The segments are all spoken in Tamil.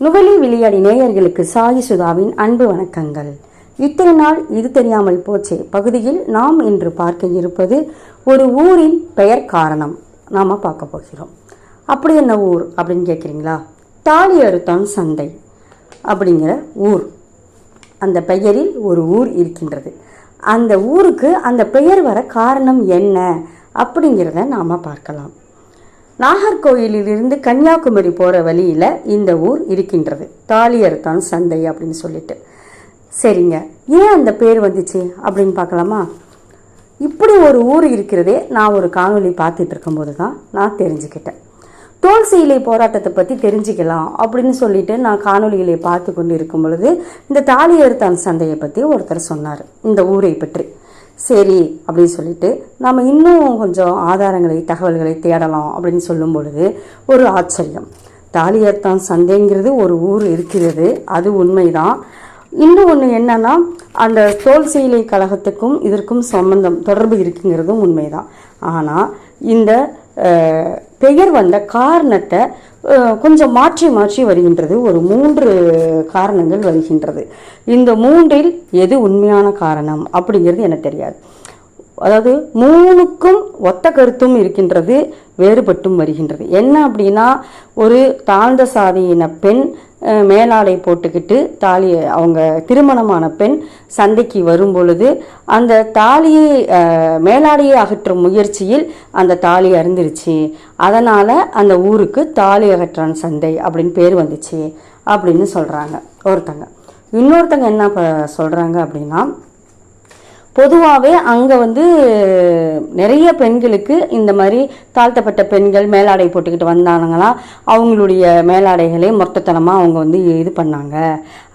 நுவலி விளையாடி நேயர்களுக்கு சாயி சுதாவின் அன்பு வணக்கங்கள். இத்தனை நாள் இது தெரியாமல் போச்சே. பகுதியில் நாம் இன்று பார்க்க இருப்பது ஒரு ஊரின் பெயர் காரணம். நாம் பார்க்க போகிறோம். அப்படி என்ன ஊர் அப்படின்னு கேட்குறீங்களா? தாலி அறுத்தான் சந்தை அப்படிங்கிற ஊர். அந்த பெயரில் ஒரு ஊர் இருக்கின்றது. அந்த ஊருக்கு அந்த பெயர் வர காரணம் என்ன அப்படிங்கிறத நாம் பார்க்கலாம். நாகர்கோயிலிலிருந்து கன்னியாகுமரி போகிற வழியில் இந்த ஊர் இருக்கின்றது. தாலியர்தான் சந்தை அப்படின்னு சொல்லிட்டு. சரிங்க. ஏன் அந்த பேர் வந்துச்சு அப்படின்னு பார்க்கலாமா? இப்படி ஒரு ஊர் இருக்கிறதே நான் ஒரு காணொலி பார்த்துட்டு இருக்கும்போது தான் நான் தெரிஞ்சுக்கிட்டேன். தோல் சீலை போராட்டத்தை பற்றி தெரிஞ்சுக்கலாம் அப்படின்னு சொல்லிட்டு நான் காணொலிகளை பார்த்து கொண்டு இருக்கும் பொழுது இந்த தாலியர்தான் சந்தையை பற்றி ஒருத்தர் சொன்னார். இந்த ஊரை பற்றி. சரி அப்படின்னு சொல்லிட்டு நம்ம இன்னும் கொஞ்சம் ஆதாரங்களை தகவல்களை தேடலாம் அப்படின்னு சொல்லும் பொழுது ஒரு ஆச்சரியம். தாலியர்தான் சந்தைங்கிறது ஒரு ஊர் இருக்கிறது அது உண்மைதான். இன்னும் ஒன்று என்னன்னா அந்த தோல் செயலை கழகத்துக்கும் இதற்கும் சம்பந்தம் தொடர்பு இருக்குங்கிறதும் உண்மைதான். ஆனால் இந்த பெயர் வந்த காரணத்தை கொஞ்சம் மாற்றி மாற்றி வருகின்றது. ஒரு மூன்று காரணங்கள் வருகின்றது. இந்த மூன்றில் எது உண்மையான காரணம் அப்படிங்கிறது எனக்கு தெரியாது. அதாவது மூணுக்கும் ஒத்த கருத்தும் இருக்கின்றது வேறுபட்டும் வருகின்றது. என்ன அப்படின்னா ஒரு தாழ்ந்த சாதியின பெண் மேலாடை போட்டுக்கிட்டு தாலியை அவங்க திருமணமான பெண் சந்தைக்கு வரும் பொழுது அந்த தாலியை மேலாடையை அகற்றும் முயற்சியில் அந்த தாலி அருந்துருச்சு. அதனால் அந்த ஊருக்கு தாலி அகற்றான் சந்தை அப்படின்னு பேர் வந்துச்சு அப்படின்னு சொல்கிறாங்க ஒருத்தங்க. இன்னொருத்தங்க என்ன ப சொல்கிறாங்க அப்படின்னா பொதுவாகவே அங்கே வந்து நிறைய பெண்களுக்கு இந்த மாதிரி தாழ்த்தப்பட்ட பெண்கள் மேலாடை போட்டுக்கிட்டு வந்தானுங்களா அவங்களுடைய மேலாடைகளை மொத்தத்தனமாக அவங்க வந்து இது பண்ணாங்க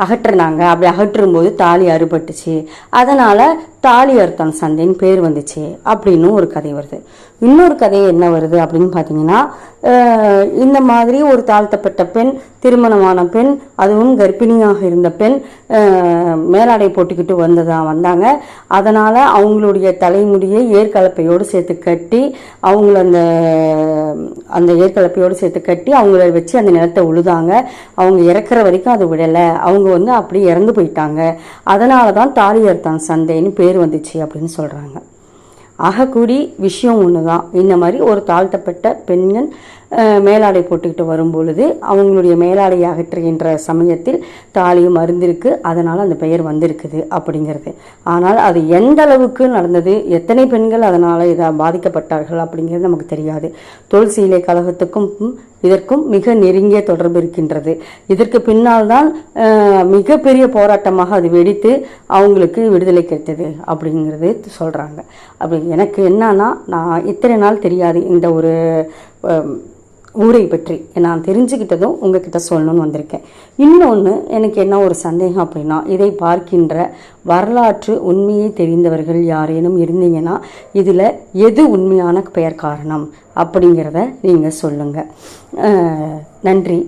அகற்றுனாங்க. அப்படி அகற்றும் போது தாலி அறுபட்டுச்சு. அதனால் தாலி அறுத்தான் சந்தைன்னு பேர் வந்துச்சு அப்படின்னு ஒரு கதை வருது. இன்னொரு கதை என்ன வருது அப்படின்னு பார்த்தீங்கன்னா இந்த மாதிரி ஒரு தாழ்த்தப்பட்ட பெண் திருமணமான பெண் அதுவும் கர்ப்பிணியாக இருந்த பெண் மேலாடை போட்டுக்கிட்டு வந்ததா வந்தாங்க. அதனால் அவங்களுடைய தலைமுடியை ஏற்கலப்பையோடு சேர்த்து கட்டி அவங்கள அந்த அந்த ஏற்கலப்பையோடு சேர்த்து கட்டி அவங்கள வச்சு அந்த நிலத்தை உழுதாங்க. அவங்க இறக்குற வரைக்கும் அது விடலை. அவங்க வந்து அப்படி இறந்து போயிட்டாங்க. அதனால தான் தாலி அறுத்தான் சந்தைன்னு பேர் வந்துச்சு அப்படின்னு சொல்கிறாங்க ஆகக்கூடி விஷயம் ஒன்று தான் இந்த மாதிரி ஒரு தாழ்த்தப்பட்ட பெண்கள் மேலாடை போட்டுக்கிட்டு வரும் பொழுது அவங்களுடைய மேலாடையை அகற்றுகின்ற சமயத்தில் தாலியும் மருந்திருக்கு அதனால் அந்த பெயர் வந்திருக்குது அப்படிங்கிறது. ஆனால் அது எந்த அளவுக்கு நடந்தது எத்தனை பெண்கள் அதனால் இதை பாதிக்கப்பட்டார்கள் அப்படிங்கிறது நமக்கு தெரியாது. தோல் சீலை கழகத்துக்கும் இதற்கும் மிக நெருங்கிய தொடர்பு இருக்கின்றது. இதற்கு பின்னால் தான் மிகப்பெரிய போராட்டமாக அது வெடித்து அவங்களுக்கு விடுதலை கிடைத்தது அப்படிங்கிறது சொல்கிறாங்க அப்படி எனக்கு என்னன்னா நான் இத்தனை நாள் தெரியாது இந்த ஒரு ஊரை பற்றி நான் தெரிஞ்சுக்கிட்டதும் உங்ககிட்ட சொல்லணும்னு வந்திருக்கேன். இன்னொன்று எனக்கு என்ன ஒரு சந்தேகம் அப்படின்னா இதை பார்க்கின்ற வரலாற்று உண்மையை தெரிந்தவர்கள் யாரேனும் இருந்தீங்கன்னா இதில் எது உண்மையான பெயர் காரணம் அப்படிங்கிறத நீங்கள் சொல்லுங்கள் நன்றி.